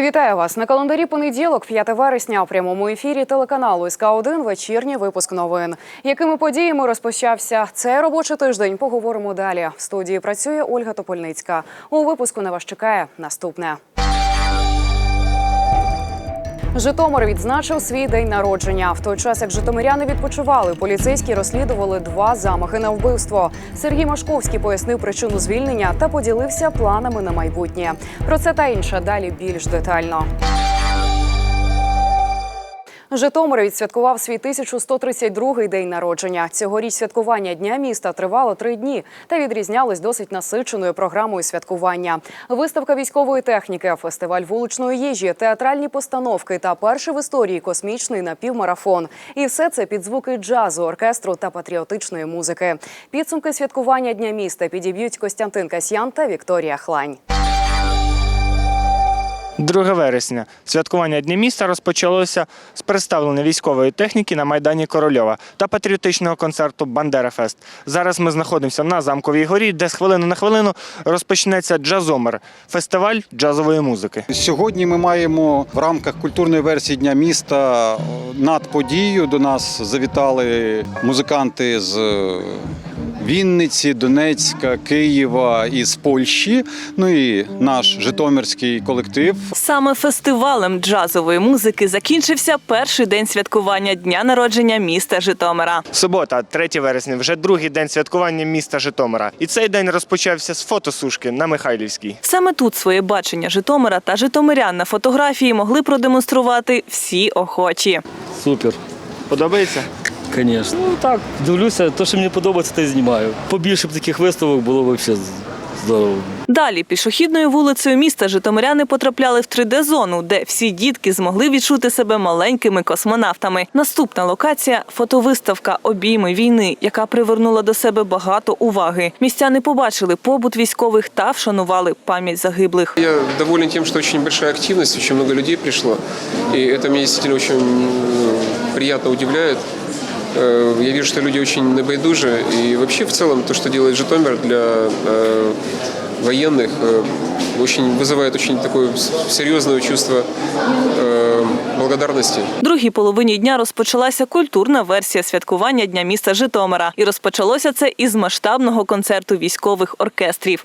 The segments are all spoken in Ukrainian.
Вітаю вас на календарі понеділок, 5 вересня. У прямому ефірі телеканалу СК 1 вечірній випуск новин. Якими подіями розпочався цей робочий тиждень? Поговоримо далі. В студії працює Ольга Топольницька. У випуску на вас чекає наступне. Житомир відзначив свій день народження. В той час, як житомиряни відпочивали, поліцейські розслідували два замахи на вбивство. Сергій Машковський пояснив причину звільнення та поділився планами на майбутнє. Про це та інше далі більш детально. Житомир відсвяткував свій 1132-й день народження. Цьогоріч святкування дня міста тривало три дні та відрізнялось досить насиченою програмою святкування. Виставка військової техніки, фестиваль вуличної їжі, театральні постановки та перший в історії космічний напівмарафон. І все це під звуки джазу, оркестру та патріотичної музики. Підсумки святкування дня міста підіб'ють Костянтин Касьян та Вікторія Хлань. 2 вересня святкування Дня міста розпочалося з представлення військової техніки на майдані Корольова та патріотичного концерту Бандера Фест. Зараз ми знаходимося на замковій горі, де з хвилини на хвилину розпочнеться джазомер фестиваль джазової музики. Сьогодні ми маємо в рамках культурної версії Дня міста над подією до нас завітали музиканти з Вінниці, Донецька, Києва і з Польщі. Ну і наш житомирський колектив. Саме фестивалем джазової музики закінчився перший день святкування дня народження міста Житомира. Субота, 3 вересня, вже другий день святкування міста Житомира. І цей день розпочався з фотосушки на Михайлівській. Саме тут своє бачення Житомира та житомирян на фотографії могли продемонструвати всі охочі. Супер, Подобається? Звісно. Ну так, дивлюся, то, що мені подобається, те й знімаю. Побільше б таких виставок було б взагалі здорово. Далі пішохідною вулицею міста житомиряни потрапляли в 3D-зону, де всі дітки змогли відчути себе маленькими космонавтами. Наступна локація фотовиставка Обійми війни, яка привернула до себе багато уваги. Містяни побачили побут військових та вшанували пам'ять загиблих. Я доволен тем, что очень большая активность, очень много людей пришло. И это меня действительно очень м, приятно удивляет. Э, Я вижу, что люди очень набайдужи. И вообще в целом то, что делает Житомир для э, военных, э, очень вызывает очень такое с- серьезное чувство э, благодарности. В другій половині дня розпочалася культурна версія святкування Дня міста Житомира. І розпочалося це із масштабного концерту військових оркестрів.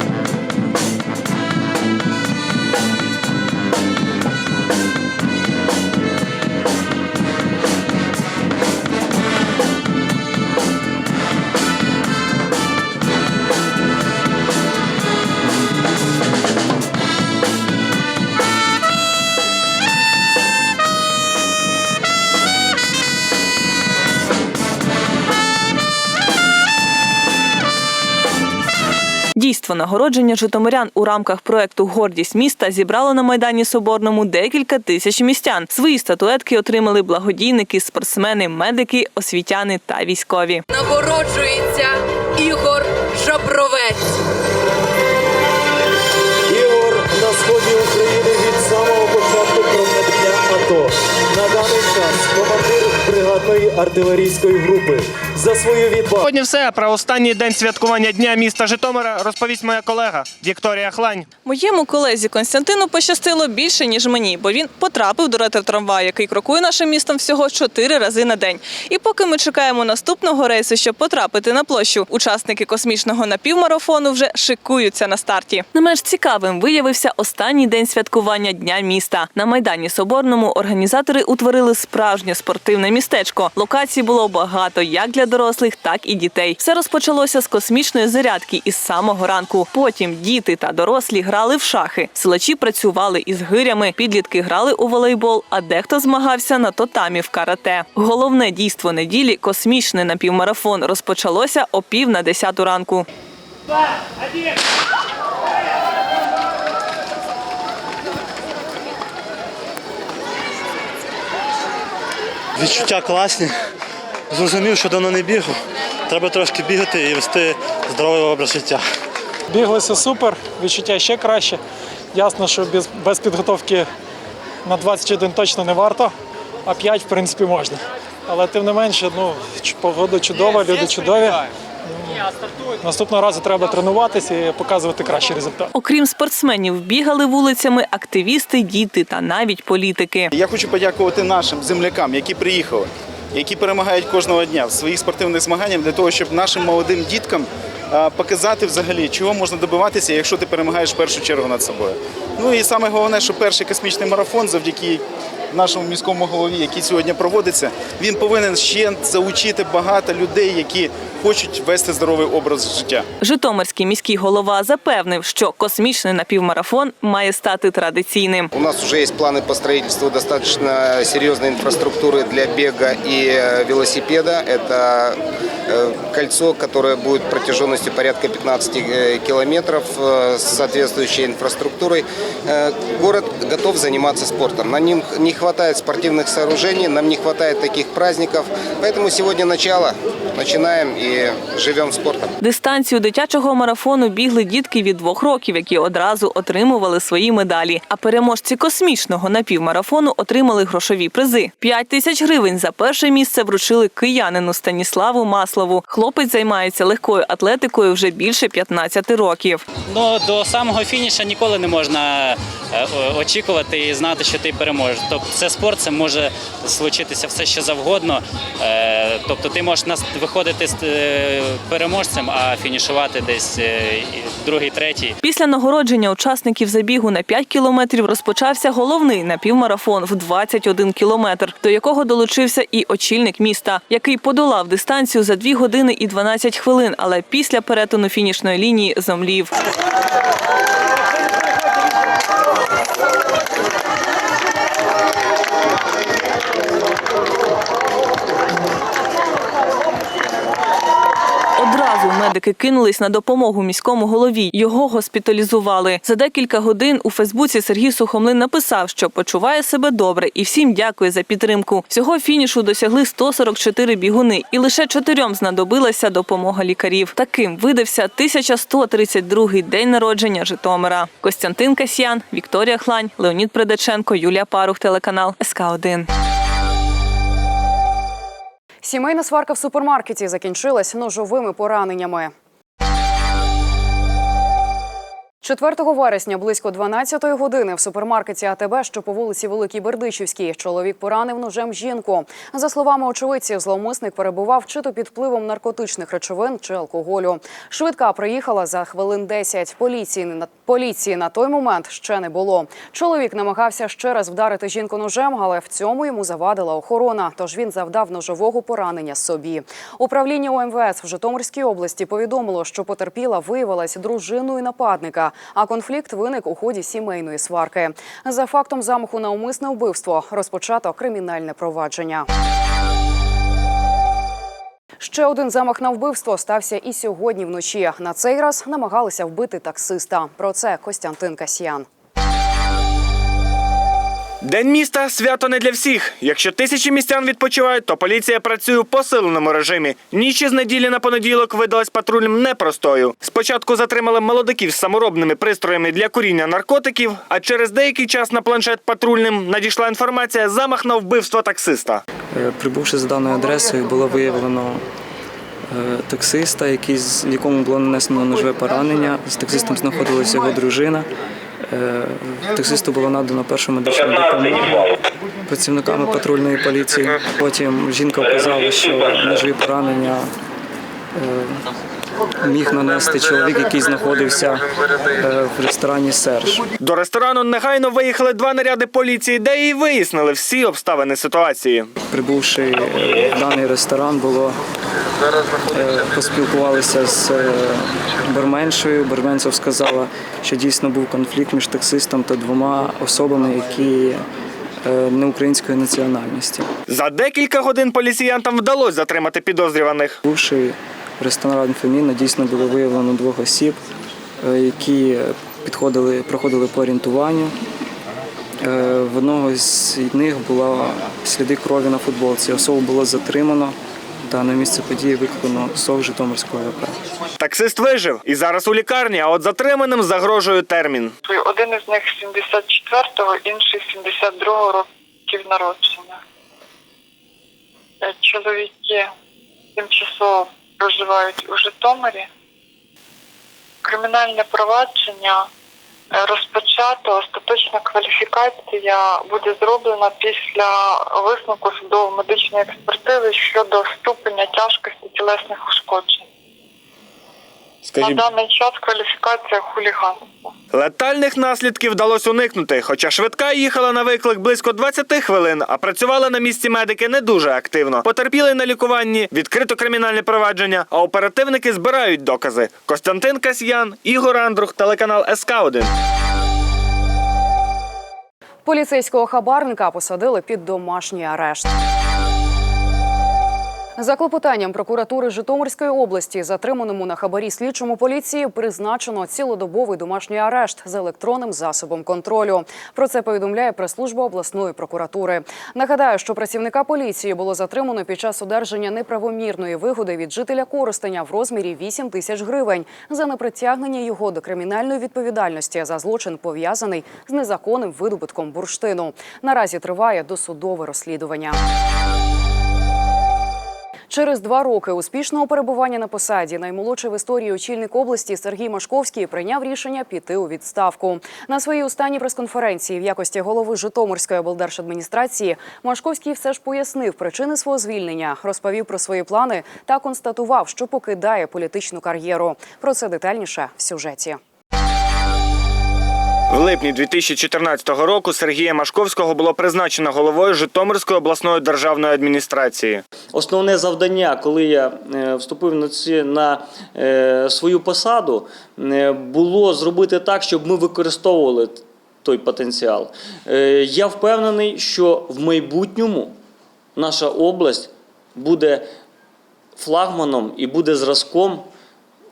Дійство нагородження житомирян у рамках проекту Гордість міста зібрало на майдані Соборному декілька тисяч містян. Свої статуетки отримали благодійники, спортсмени, медики, освітяни та військові. Нагороджується Ігор Жабровець. Ігор на сході України від самого початку проведення АТО. На даний час командир бригадної артилерійської групи. За свою відвагу Сьогодні все про останній день святкування Дня міста Житомира розповість моя колега Вікторія Хлань. Моєму колезі Константину пощастило більше ніж мені, бо він потрапив до ретро-трамваю, який крокує нашим містом всього чотири рази на день. І поки ми чекаємо наступного рейсу, щоб потрапити на площу, учасники космічного напівмарафону вже шикуються на старті. Не менш цікавим виявився останній день святкування дня міста. На майдані Соборному організатори утворили справжнє спортивне містечко. Локацій було багато як для дорослих, так і дітей. Все розпочалося з космічної зарядки із самого ранку. Потім діти та дорослі грали в шахи. Силачі працювали із гирями, підлітки грали у волейбол, а дехто змагався на тотамі в карате. Головне дійство неділі космічний напівмарафон розпочалося о пів на десяту ранку. Відчуття класні. Зрозумів, що давно не бігав. Треба трошки бігати і вести здоровий образ життя. Біглося супер, відчуття ще краще. Ясно, що без, без підготовки на 21 точно не варто, а 5 в принципі можна. Але тим не менше, ну, погода чудова, люди чудові. Наступного разу треба тренуватися і показувати кращий результат. Окрім спортсменів, бігали вулицями активісти, діти та навіть політики. Я хочу подякувати нашим землякам, які приїхали, які перемагають кожного дня в своїх спортивних змаганнях для того, щоб нашим молодим діткам показати взагалі, чого можна добиватися, якщо ти перемагаєш в першу чергу над собою. Ну і саме головне, що перший космічний марафон, завдяки нашому міському голові, який сьогодні проводиться, він повинен ще залучити багато людей, які хочуть вести здоровий образ життя. Житомирський міський голова запевнив, що космічний напівмарафон має стати традиційним. У нас уже есть планы по строительству достаточно серьезной инфраструктуры для бега и э, велосипеда. Это э, кольцо, которое будет протяженностью порядка 15 э, километров э, с соответствующей инфраструктурой. Э, Город готов заниматься спортом. На нем не хватает спортивных сооружений, нам не хватает таких праздников. Поэтому сегодня начало. Начинаем и живем спортом. Дистанцію дитячого марафону бігли дітки від двох років, які одразу отримували свої медалі. А переможці космічного напівмарафону отримали грошові призи. П'ять тисяч гривень за перше місце вручили киянину Станіславу Маслову. Хлопець займається легкою атлетикою вже більше 15 років. Ну до самого фініша ніколи не можна е, очікувати і знати, що ти переможеш. Тобто це спорт, це може случитися все що завгодно. Тобто ти можеш нас виходити з е, переможцем, а фінішувати десь е, другий, третій. Після нагородження учасників забігу на 5 кілометрів розпочався головний напівмарафон в 21 кілометр, до якого долучився і очільник міста, який подолав дистанцію за 2 години і 12 хвилин, але після перетину фінішної лінії зомлів. Медики кинулись на допомогу міському голові. Його госпіталізували. За декілька годин у Фейсбуці Сергій Сухомлин написав, що почуває себе добре і всім дякує за підтримку. Всього фінішу досягли 144 бігуни, і лише чотирьом знадобилася допомога лікарів. Таким видався 1132-й день народження Житомира. Костянтин Касьян, Вікторія Хлань, Леонід Предаченко, Юлія Парух, телеканал СК 1 Сімейна сварка в супермаркеті закінчилась ножовими пораненнями. 4 вересня близько 12-ї години в супермаркеті АТБ, що по вулиці Великій Бердичівській, чоловік поранив ножем жінку. За словами очевидців, зловмисник перебував чи то під впливом наркотичних речовин чи алкоголю. Швидка приїхала за хвилин 10. Поліції на поліції на той момент ще не було. Чоловік намагався ще раз вдарити жінку ножем, але в цьому йому завадила охорона. Тож він завдав ножового поранення собі. Управління ОМВС в Житомирській області повідомило, що потерпіла виявилась дружиною нападника. А конфлікт виник у ході сімейної сварки. За фактом замаху на умисне вбивство розпочато кримінальне провадження. Ще один замах на вбивство стався і сьогодні вночі. На цей раз намагалися вбити таксиста. Про це Костянтин Касьян. День міста свято не для всіх. Якщо тисячі містян відпочивають, то поліція працює в посиленому режимі. Ніч із неділі на понеділок видалась патрульним непростою. Спочатку затримали молодиків з саморобними пристроями для куріння наркотиків, а через деякий час на планшет патрульним надійшла інформація замах на вбивство таксиста. Е, Прибувши за даною адресою, було виявлено е, таксиста, який, якому було нанесено ножове поранення. З таксистом знаходилася його дружина. Е, Таксисту було надано першу медичну допомогу працівниками патрульної поліції. Потім жінка вказала, що ножові поранення е, міг нанести чоловік, який знаходився е, в ресторані Серж. До ресторану негайно виїхали два наряди поліції, де і вияснили всі обставини ситуації. Прибувши е, в даний ресторан, було е, поспілкувалися з барменшою. Барменцев сказала, що дійсно був конфлікт між таксистом та двома особами, які не української національності. За декілька годин поліціянтам вдалося затримати підозрюваних. Бувши в ресторані Феміна, дійсно було виявлено двох осіб, е, які підходили, проходили по орієнтуванню. Е, В одного з них була сліди крові на футболці. Особу було затримано та на місце події викликано СОВ Житомирського ВП. Таксист вижив і зараз у лікарні, а от затриманим загрожує термін. Один із них 74-го, інший 72-го років народження. Е, Чоловіки тимчасово проживають у Житомирі. Кримінальне провадження е, розпочато. Остаточна кваліфікація буде зроблена після висновку судово-медичної експертизи щодо ступеня тяжкості тілесних ушкоджень. На даний час кваліфікація хуліганства. Летальних наслідків вдалося уникнути, хоча швидка їхала на виклик близько 20 хвилин, а працювали на місці медики не дуже активно. Потерпіли на лікуванні, відкрито кримінальне провадження, а оперативники збирають докази. Костянтин Касьян, Ігор Андрух, телеканал СК 1 Поліцейського хабарника посадили під домашній арешт. За клопотанням прокуратури Житомирської області затриманому на хабарі слідчому поліції призначено цілодобовий домашній арешт з електронним засобом контролю. Про це повідомляє прес-служба обласної прокуратури. Нагадаю, що працівника поліції було затримано під час одержання неправомірної вигоди від жителя Коростеня в розмірі 8 тисяч гривень за непритягнення його до кримінальної відповідальності за злочин пов'язаний з незаконним видобутком бурштину. Наразі триває досудове розслідування. Через два роки успішного перебування на посаді наймолодший в історії очільник області Сергій Машковський прийняв рішення піти у відставку. На своїй останній прес-конференції в якості голови Житомирської облдержадміністрації Машковський все ж пояснив причини свого звільнення, розповів про свої плани та констатував, що покидає політичну кар'єру. Про це детальніше в сюжеті. В липні 2014 року Сергія Машковського було призначено головою Житомирської обласної державної адміністрації. Основне завдання, коли я е, вступив на ці на е, свою посаду, е, було зробити так, щоб ми використовували той потенціал. Я впевнений, що в майбутньому наша область буде флагманом і буде зразком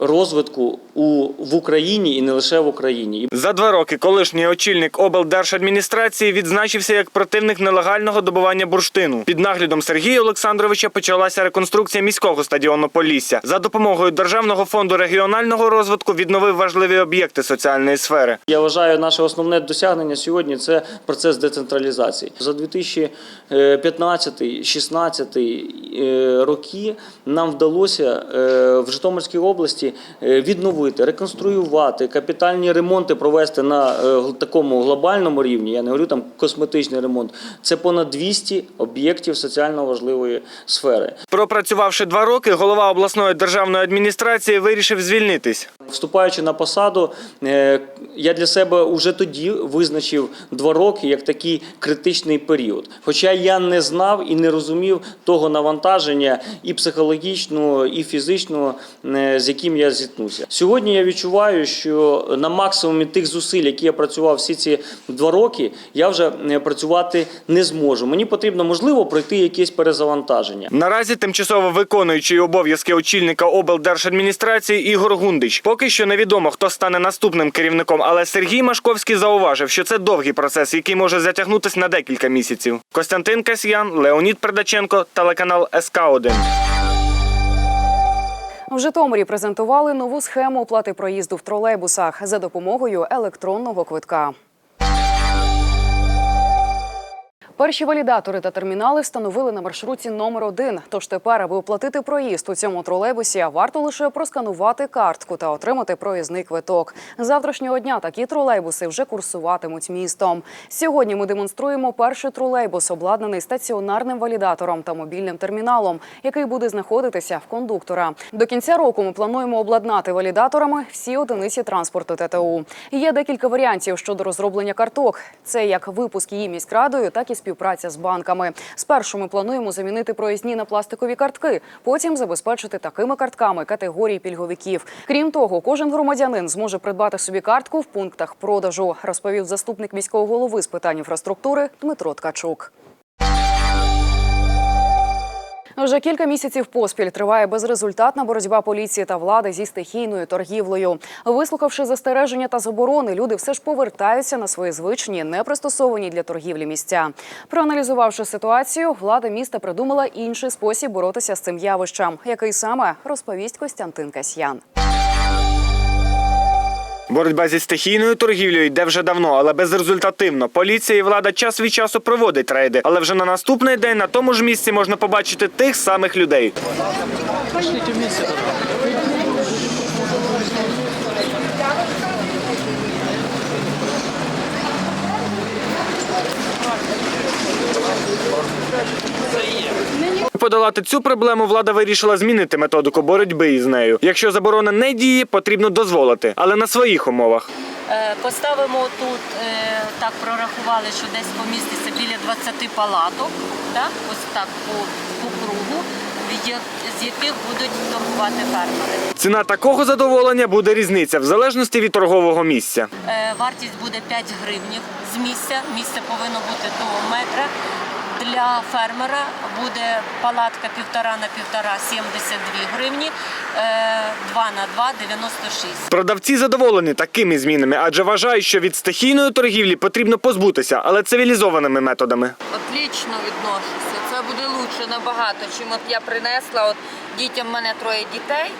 розвитку у, в Україні і не лише в Україні. За два роки колишній очільник облдержадміністрації відзначився як противник нелегального добування бурштину. Під наглядом Сергія Олександровича почалася реконструкція міського стадіону Полісся. За допомогою Державного фонду регіонального розвитку відновив важливі об'єкти соціальної сфери. Я вважаю, наше основне досягнення сьогодні це процес децентралізації. За 2015-16 е, роки нам вдалося е, в Житомирській області відновити, реконструювати, капітальні ремонти провести на е, такому глобальному рівні. Я не говорю там косметичний ремонт. Це понад 200 об'єктів соціально важливої сфери. Пропрацювавши два роки, голова обласної державної адміністрації вирішив звільнитись. Вступаючи на посаду, е, я для себе вже тоді визначив два роки як такий критичний період. Хоча я не знав і не розумів того навантаження і психологічного, і фізичного, е, з яким я зіткнувся. Сьогодні я відчуваю, що на максимумі тих зусиль, які я працював всі ці два роки, я вже е, працювати не зможу. Мені потрібно можливо пройти якесь перезавантаження. Наразі тимчасово виконуючий обов'язки очільника облдержадміністрації Ігор Гундич. Поки що невідомо, хто стане наступним керівником, але Сергій Машковський зауважив, що це довгий процес, який може затягнутися на декілька місяців. Костянтин Касьян, Леонід Пердаченко, телеканал СК 1 В Житомирі презентували нову схему оплати проїзду в тролейбусах за допомогою електронного квитка. Перші валідатори та термінали встановили на маршруті номер 1 Тож тепер, аби оплатити проїзд у цьому тролейбусі, варто лише просканувати картку та отримати проїзний квиток. Завтрашнього дня такі тролейбуси вже курсуватимуть містом. Сьогодні ми демонструємо перший тролейбус, обладнаний стаціонарним валідатором та мобільним терміналом, який буде знаходитися в кондуктора. До кінця року ми плануємо обладнати валідаторами всі одиниці транспорту ТТУ. Є декілька варіантів щодо розроблення карток. Це як випуск її міськрадою, так і співпраця з банками. Спершу ми плануємо замінити проїзні на пластикові картки, потім забезпечити такими картками категорії пільговиків. Крім того, кожен громадянин зможе придбати собі картку в пунктах продажу, розповів заступник міського голови з питань інфраструктури Дмитро Ткачук. Вже кілька місяців поспіль триває безрезультатна боротьба поліції та влади зі стихійною торгівлею. Вислухавши застереження та заборони, люди все ж повертаються на свої звичні, непристосовані для торгівлі місця. Проаналізувавши ситуацію, влада міста придумала інший спосіб боротися з цим явищем, який саме розповість Костянтин Касьян. Боротьба зі стихійною торгівлею йде вже давно, але безрезультативно. Поліція і влада час від часу проводить рейди, але вже на наступний день на тому ж місці можна побачити тих самих людей. Подолати цю проблему влада вирішила змінити методику боротьби із нею. Якщо заборона не діє, потрібно дозволити, але на своїх умовах. Е, Поставимо тут, е, так прорахували, що десь поміститься біля 20 палаток, так? ось так по, по кругу, з яких будуть торгувати фермери. Ціна такого задоволення буде різниця в залежності від торгового місця. Е, Вартість буде 5 гривнів з місця. Місце повинно бути до метра. Для фермера буде палатка півтора на півтора 72 гривні, 2 на 2 96. Продавці задоволені такими змінами, адже вважають, що від стихійної торгівлі потрібно позбутися, але цивілізованими методами. Отлично відношуся. Це буде лучше набагато, чим от я принесла. От дітям в мене троє дітей.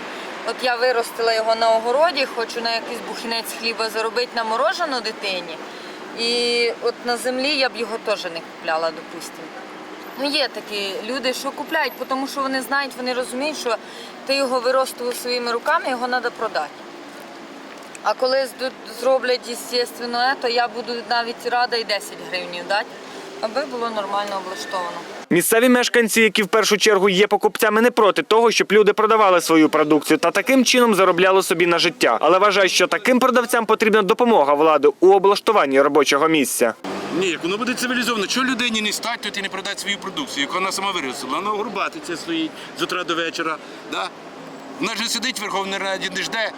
От я виростила його на огороді, хочу на якийсь бухінець хліба заробити на морожену дитині. І от на землі я б його теж не купляла, допустимо. Ну, є такі люди, що купляють, тому що вони знають, вони розуміють, що ти його виростував своїми руками, його треба продати. А коли зроблять, звісно, то я буду навіть рада і 10 гривень дати, аби було нормально облаштовано. Місцеві мешканці, які в першу чергу є покупцями, не проти того, щоб люди продавали свою продукцію та таким чином заробляли собі на життя. Але вважають, що таким продавцям потрібна допомога влади у облаштуванні робочого місця. Ні, як воно буде цивілізовано. Чого людині не стать, то ти не продати свою продукцію, яку вона сама виростила. Вона горбатиться стоїть з утра до вечора. Да? Вона ж сидить в Верховній Раді, не жде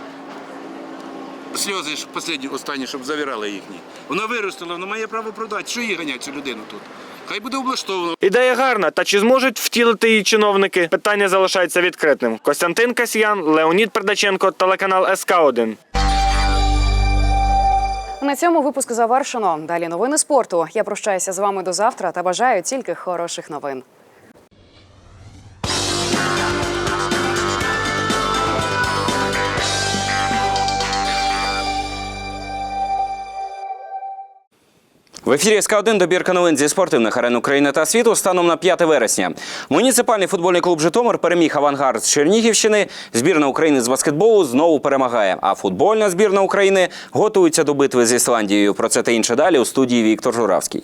сльози ж останні, останні, щоб завірали їхні. Вона виростила, вона має право продати. Що її ганять цю людину тут? Хай буде облаштовано. Ідея гарна, та чи зможуть втілити її чиновники? Питання залишається відкритим. Костянтин Касьян, Леонід Пердаченко, телеканал СК 1 На цьому випуск завершено. Далі новини спорту. Я прощаюся з вами до завтра та бажаю тільки хороших новин. В ефірі СК1 добірка новин зі спортивних арен України та світу станом на 5 вересня. Муніципальний футбольний клуб Житомир переміг авангард з Чернігівщини. Збірна України з баскетболу знову перемагає. А футбольна збірна України готується до битви з Ісландією. Про це та інше далі у студії Віктор Журавський.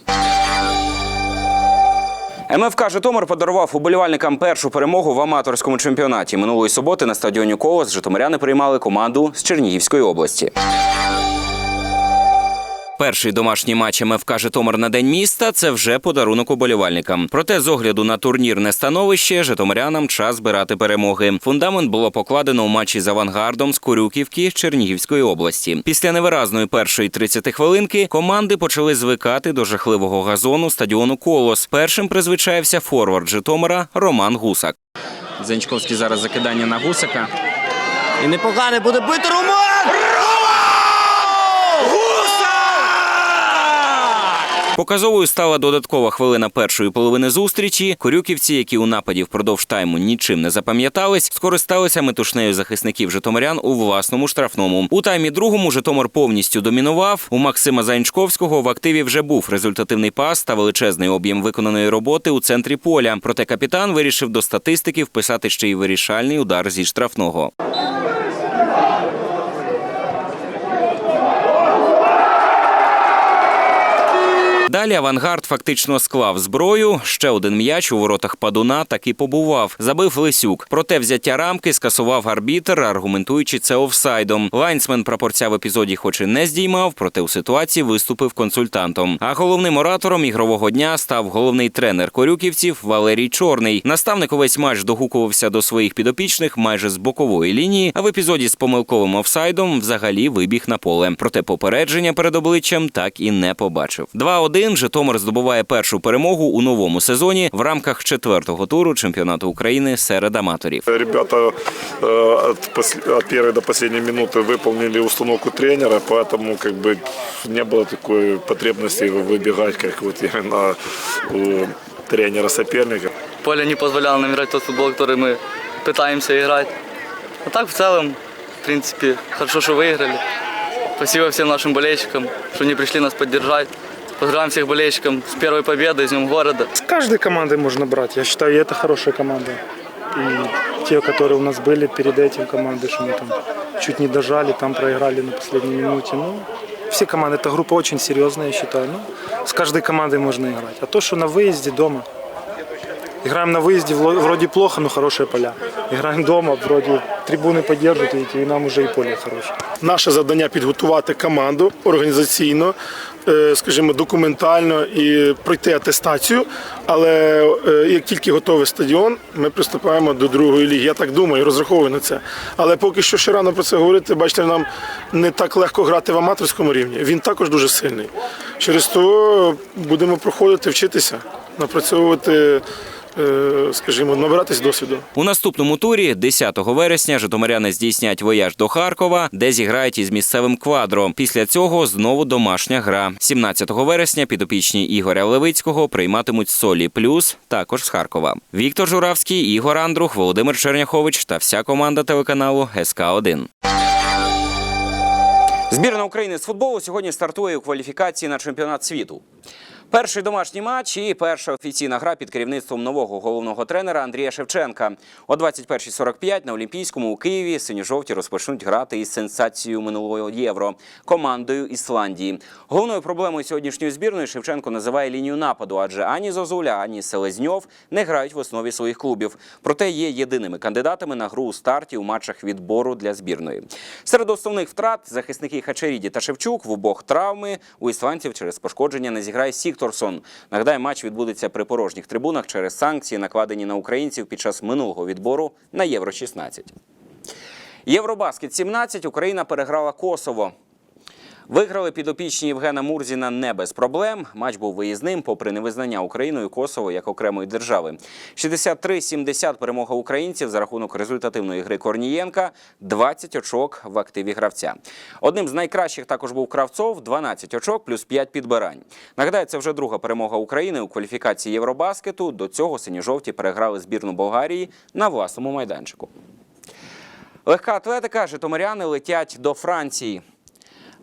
МФК Житомир подарував уболівальникам першу перемогу в аматорському чемпіонаті. Минулої суботи на стадіоні Колос житомиряни приймали команду з Чернігівської області. Перший домашній матч МФК Житомир на день міста це вже подарунок уболівальникам. Проте з огляду на турнірне становище житомирянам час збирати перемоги. Фундамент було покладено у матчі з авангардом з Корюківки Чернігівської області. Після невиразної першої 30 хвилинки команди почали звикати до жахливого газону стадіону Колос. Першим призвичаєвся форвард Житомира Роман Гусак. Зенчковський зараз закидання на Гусака. І непогане буде бити Роман! Показовою стала додаткова хвилина першої половини зустрічі. Корюківці, які у нападі впродовж тайму нічим не запам'ятались, скористалися метушнею захисників Житомирян у власному штрафному. У таймі другому Житомир повністю домінував. У Максима Заянчковського в активі вже був результативний пас та величезний об'єм виконаної роботи у центрі поля. Проте капітан вирішив до статистики вписати ще й вирішальний удар зі штрафного. Далі авангард фактично склав зброю. Ще один м'яч у воротах падуна таки побував. Забив Лисюк. Проте взяття рамки скасував арбітр, аргументуючи це офсайдом. Лайнсмен прапорця в епізоді, хоч і не здіймав, проте у ситуації виступив консультантом. А головним оратором ігрового дня став головний тренер корюківців Валерій Чорний. Наставник увесь матч догукувався до своїх підопічних майже з бокової лінії. А в епізоді з помилковим офсайдом взагалі вибіг на поле. Проте попередження перед обличчям так і не побачив. 2-1 Житомир здобуває першу перемогу у новому сезоні в рамках четвертого туру чемпіонату України серед аматорів. Ребята э, от, пос- от первой до последней минуты выполнили установку тренера, поэтому как бы не было такой потребности выбегать, как вот именно у тренера соперника. Поле не позволяло нам играть тот футбол, который мы пытаемся играть. А так в целом, в принципе, хорошо, что выиграли. Спасибо всем нашим болельщикам, что они пришли нас поддержать. Поздравляем всех болельщиков с первой победой, с Днем города. С каждой командой можно брать. Я считаю, это хорошая команда. И те, которые у нас были перед этим команды, что мы там чуть не дожали, там проиграли на последней минуте. Ну, все команды, эта группа очень серьезная, я считаю. Ну, с каждой командой можно играть. А то, что на выезде дома, Играем на выезде, вроде плохо, но хорошие поля. Играем дома, вроде трибуны поддерживают, видите, и нам уже и поле хорошее. Наше завдання підготувати команду організаційно, е, скажімо, документально і пройти атестацію. Але е, як тільки готовий стадіон, ми приступаємо до другої ліги. Я так думаю, розраховую на це. Але поки що ще рано про це говорити. Бачите, нам не так легко грати в аматорському рівні. Він також дуже сильний. Через то будемо проходити, вчитися, напрацьовувати, скажімо, набиратись досвіду. У наступному турі, 10 вересня, житомиряни здійснять вояж до Харкова, де зіграють із місцевим квадро. Після цього знову домашня гра. 17 вересня підопічні Ігоря Левицького прийматимуть солі плюс також з Харкова. Віктор Журавський, Ігор Андрух, Володимир Черняхович та вся команда телеканалу СК 1 Збірна України з футболу сьогодні стартує у кваліфікації на чемпіонат світу. Перший домашній матч і перша офіційна гра під керівництвом нового головного тренера Андрія Шевченка. О 21.45 на Олімпійському у Києві синьо-жовті розпочнуть грати із сенсацією минулого євро командою Ісландії. Головною проблемою сьогоднішньої збірної Шевченко називає лінію нападу, адже ані Зозуля, ані Селезньов не грають в основі своїх клубів. Проте є єдиними кандидатами на гру у старті у матчах відбору для збірної. Серед основних втрат захисники Хачеріді та Шевчук в обох травми у ісландців через пошкодження не зіграє Сікторсон. Нагадаю, матч відбудеться при порожніх трибунах через санкції, накладені на українців під час минулого відбору на Євро 16 Євробаскет 17 Україна переграла Косово. Виграли підопічні Євгена Мурзіна не без проблем. Матч був виїзним, попри невизнання Україною Косово як окремої держави. 63-70 перемога українців за рахунок результативної гри Корнієнка, 20 очок в активі гравця. Одним з найкращих також був Кравцов, 12 очок плюс 5 підбирань. Нагадаю, це вже друга перемога України у кваліфікації Євробаскету. До цього синьо-жовті переграли збірну Болгарії на власному майданчику. Легка атлетика, житомиряни летять до Франції.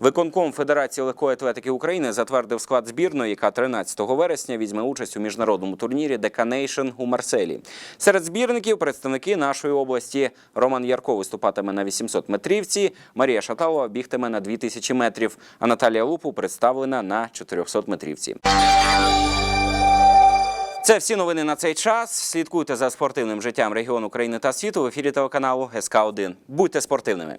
Виконком Федерації легкої атлетики України затвердив склад збірної, яка 13 вересня візьме участь у міжнародному турнірі Деканейшн у Марселі. Серед збірників представники нашої області Роман Ярко виступатиме на 800 метрівці, Марія Шаталова бігтиме на 2000 метрів, а Наталія Лупу представлена на 400 метрівці. Це всі новини на цей час. Слідкуйте за спортивним життям регіону України та світу в ефірі телеканалу СК 1 Будьте спортивними.